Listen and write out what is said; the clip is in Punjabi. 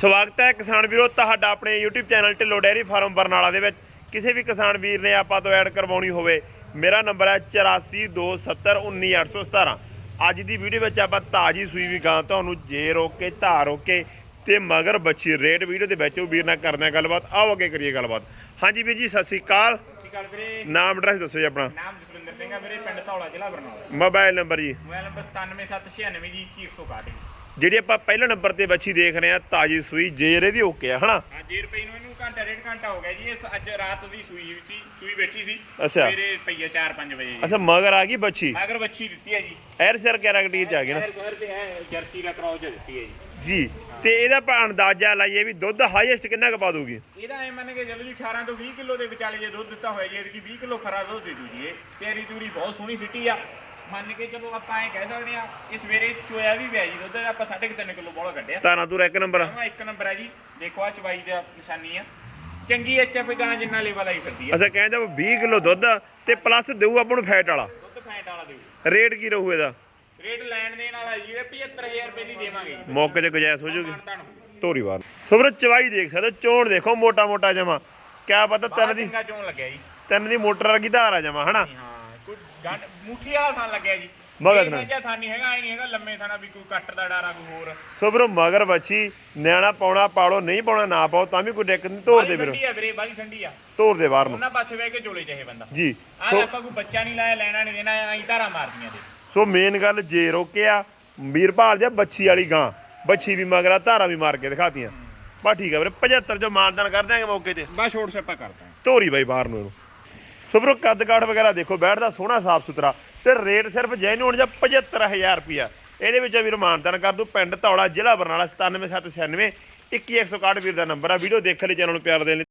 ਸਵਾਗਤ ਹੈ ਕਿਸਾਨ ਵੀਰੋ ਤੁਹਾਡਾ ਆਪਣੇ YouTube channel Dhillon dairy farm Barnala ਦੇ ਵਿੱਚ। ਕਿਸੇ ਵੀ ਕਿਸਾਨ ਵੀਰ ਨੇ ਆਪਾਂ ਤੋਂ ਐਡ ਕਰਵਾਉਣੀ ਹੋਵੇ ਮੇਰਾ ਨੰਬਰ ਹੈ 8427191817 ਅੱਜ ਦੀ ਵੀਡੀਓ ਵਿੱਚ ਆਪਾਂ ਤਾਜੀ ਸੂਈ ਵੀ ਗਾਂ ਤੁਹਾਨੂੰ ਜੇ ਰੋਕ ਕੇ ਧਾਰ ਰੋਕ ਕੇ ਤੇ ਮਗਰ ਬੱਚੀ ਰੇਟ ਵੀਡੀਓ ਦੇ ਵਿੱਚ ਉਹ ਵੀਰ ਨਾਲ ਕਰਦੇ ਹਾਂ ਗੱਲਬਾਤ। ਆਓ ਅੱਗੇ ਕਰੀਏ ਗੱਲਬਾਤ। ਹਾਂਜੀ ਵੀਰ ਜੀ ਸਤਿ ਸ੍ਰੀ ਅਕਾਲ। ਸਤਿ ਸ਼੍ਰੀ ਅਕਾਲ ਵੀਰੇ। ਨਾਮ ਐਡਰੈਸ ਦੱਸੋ ਜੀ ਆਪਣਾ। ਨਾਮ ਜਸਵਿੰਦਰ ਸਿੰਘ ਆ ਵੀਰੇ ਪਿੰਡ ਧੌਲਾ ਜ਼ਿਲ੍ਹਾ ਬਰਨਾਲਾ। ਮੋਬਾਈਲ ਨੰਬਰ ਜੀ। ਮੋਬਾਈਲ ਨੰਬਰ 97796 ਜੀ 2161 ਜਿਹੜੀ ਆਪਾਂ ਪਹਿਲੇ ਨੰਬਰ ਤੇ ਬੱਚੀ ਦੇਖ ਰਹੇ ਆ ਤਾਜੀ ਸੂਈ ਜੇਰੇ ਦੀ ਓਕੇ ਆ ਹਨਾ? ਹਾਂ ਜੀ ਰੁਪਏ ਨੂੰ ਇਹਨੂੰ ਘੰਟਾ ਡੇਢ ਘੰਟਾ ਹੋ ਗਿਆ ਜੀ। ਇਹ ਅੱਜ ਰਾਤ ਦੀ ਸੂਈ ਸੀ ਸੂਈ ਬੈਠੀ ਸੀ। ਅੱਛਾ। ਸਵੇਰੇ ਪਈਆ 4-5 ਵਜੇ ਅੱਛਾ ਮਗਰ ਆ ਗਈ ਬੱਚੀ ਮਗਰ ਬੱਚੀ ਦਿੱਤੀ ਹੈ ਜੀ। ਐਰ ਸਰ ਕੈਰੈਕਟਰ ਚ ਆ ਗਈ ਨਾ? ਸ਼ਹਿਰ ਸ਼ਹਿਰ ਤੇ ਹੈ ਜਰਸੀ ਦਾ ਕਰਾਉ ਦਿੱਤੀ ਹੈ ਜੀ। ਜੀ ਤੇ ਇਹਦਾ ਆਪਾਂ ਅੰਦਾਜ਼ਾ ਲਾਈਏ ਵੀ ਦੁੱਧ ਹਾਈਐਸਟ ਕਿੰਨਾ ਕੁ ਪਾ ਦੂਗੀ ਇਹਦਾ ਐ ਮੰਨ ਕੇ ਚੱਲੋ ਜੀ 18 ਤੋਂ 20 ਕਿਲੋ ਦੇ ਵਿਚਾਲੇ ਜੇ ਦੁੱਧ ਦਿੱਤਾ ਹੋਇਆ ਜੀ ਇਹਦੀ 20 ਕਿਲੋ ਖਰਾ ਦੁੱਧ ਦੇ ਦੂ ਜੀ ਇਹ। ਪਿਆਰੀ ਤੂਰੀ ਬਹੁਤ ਸੋਹਣੀ ਸਿੱਟੀ ਆ। ਮੰਨ ਕੇ ਚਲੋ ਆਪਾਂ ਐ ਕਹਿ ਸਕਦੇ ਆ ਇਸ ਸਵੇਰੇ ਚੋਇਆ ਵੀ ਪਿਆ ਜੀ ਦੁੱਧ ਆਪਾਂ 3.5 ਕਿਲੋ ਬੋਲਾ ਕੱਢਿਆ। ਤਾਰਾਂ ਤੂੰ ਇੱਕ ਨੰਬਰ ਆਹ ਇੱਕ ਨੰਬਰ ਹੈ ਜੀ। ਦੇਖੋ ਆ ਚਵਾਈ ਦਾ ਨਿਸ਼ਾਨੀ ਆ। ਚੰਗੀ ਐਚਐਫ ਗਾਂ ਜਿੰਨਾ ਲੈਵਲ ਆਈ ਫਿਰਦੀ ਆ। ਅੱਛਾ ਕਹਿੰਦਾ ਉਹ 20 ਕਿਲੋ ਦੁੱਧ ਤੇ ਪਲੱਸ ਦੇਊ ਆਪਾਂ ਨੂੰ ਫੈਟ ਵਾਲਾ। ਦੁੱਧ ਫੈਂਟ ਵਾਲਾ ਦਿਓ ਰੇਟ ਕੀ ਰਹੂ ਇਹਦਾ? ਰੇਟ ਲੈਣ ਦੇਣ ਵਾਲਾ ਜੀ ਇਹ 75000 ਰੁਪਏ ਦੀ ਦੇਵਾਂਗੇ ਜੀ। ਮੌਕੇ ਤੇ ਗੁਜਾਇਸ਼ ਹੋ ਜੂਗੀ। ਮਾਨਤਾਨ ਹੋਊ। ਧੋਰੀ ਵਾਰ। ਸੁਬਰ ਚਵਾਈ ਦੇਖ ਸਕਦੇ ਚੋਣ ਦੇਖੋ ਮੋਟਾ ਮੋਟਾ ਜਮਾ। ਕਿਆ ਪਤਾ ਤਿੰਨ ਦੀ ਚੰਗਾ ਚੋਣ ਲੱਗਿਆ ਜੀ। ਤਿੰਨ ਦੀ ਮੋਟਰ ਵਰਗੀ ਧਾਰ ਆ ਜਮਾ ਹਨਾ? ਹਾਂ। ਕੋਈ ਗੰਢ ਮੁੱਠੀ ਵਾਲਾ ਥਾਂ ਲੱਗਿਆ ਜੀ। ਮਗਰ ਥਾਂ। ਸਾਂਝਾ ਥਾਂ ਨਹੀਂ ਹੈਗਾ ਐ ਨਹੀਂ ਹੈਗਾ ਲੰਮੇ ਥਾਣਾ ਵੀ ਕੋਈ ਕੱਟ ਦਾ ਡਾਰਾ ਕੋਈ ਹੋਰ। ਸੁਬਰ ਮਗਰ ਬੱਚੀ ਨਿਆਣਾ ਪਾਉਣਾ ਪਾਲੋ ਨਹੀਂ ਪਾਉਣਾ ਨਾ ਪਾਓ ਤਾਂ ਵੀ ਕੋਈ ਦਿੱਕਤ ਨਹੀਂ ਧੋਰ ਦੇ ਵੀਰੋ। ਠੰਡੀ ਆ ਵੀਰੇ ਬਾਲੀ ਠੰਡੀ ਆ। ਧੋਰ ਦੇ ਬਾਹਰ ਨੂੰ। ਉਹਨਾਂ ਪਾਸੇ ਬਹਿ ਕੇ ਚੋਲੇ ਚਾਹੇ ਬੰਦਾ। ਜੀ। ਆਹ ਸੋ ਆਪਾਂ ਕੋਈ ਬੱਚਾ ਨਹੀਂ ਲਾਇਆ ਲੈਣਾ ਨਹੀਂ ਦੇਣਾ ਐਂ ਧਾਰਾ ਮਾਰਦੀਆਂ ਦੇ ਸੋ ਮੇਨ ਗੱਲ ਜੇ ਰੋਕਿਆ ਵੀਰਪਾਲ ਦੀ ਬੱਚੀ ਵਾਲੀ ਗਾਂ। ਬੱਚੀ ਵੀ ਮਗਰਾ ਧਾਰਾ ਵੀ ਮਾਰ ਕੇ ਦਿਖਾਤੀਆਂ। ਬਾ ਠੀਕ ਆ ਵੀਰੇ 75 ਜੋ ਮਾਨਦਾਨ ਕਰ ਦਿਆਂਗੇ ਮੌਕੇ ਤੇ। ਬਸ ਛੋੜ ਛੱਪਾ ਕਰਦਾ ਧੋਰੀ ਬਾਈ ਬਾਹਰ ਨੂੰ ਇਹਨੂੰ। ਸੁਬਰੋ ਕੱਦ ਕਾਠ ਵਗੈਰਾ ਦੇਖੋ, ਬੈਠਦਾ ਸੋਹਣਾ, ਸਾਫ਼ ਸੁਥਰਾ। ਤੇ ਰੇਟ ਸਿਰਫ ਜੈਨੂਨ ਜਾਂ 75000 ਰੁਪਿਆ ਇਹਦੇ ਵਿੱਚ ਵੀਰ ਮਾਨਦਾਨ ਕਰ ਦੂ ਪਿੰਡ ਧੌਲਾ, ਜ਼ਿਲ੍ਹਾ ਬਰਨਾਲਾ 97796 21161 ਵੀਰ ਦਾ ਨੰਬਰ ਆ। ਵੀਡੀਓ ਦੇਖਣ ਲਈ ਚੈਨਲ ਨੂੰ ਪਿਆਰ ਦੇਣ ਲਈ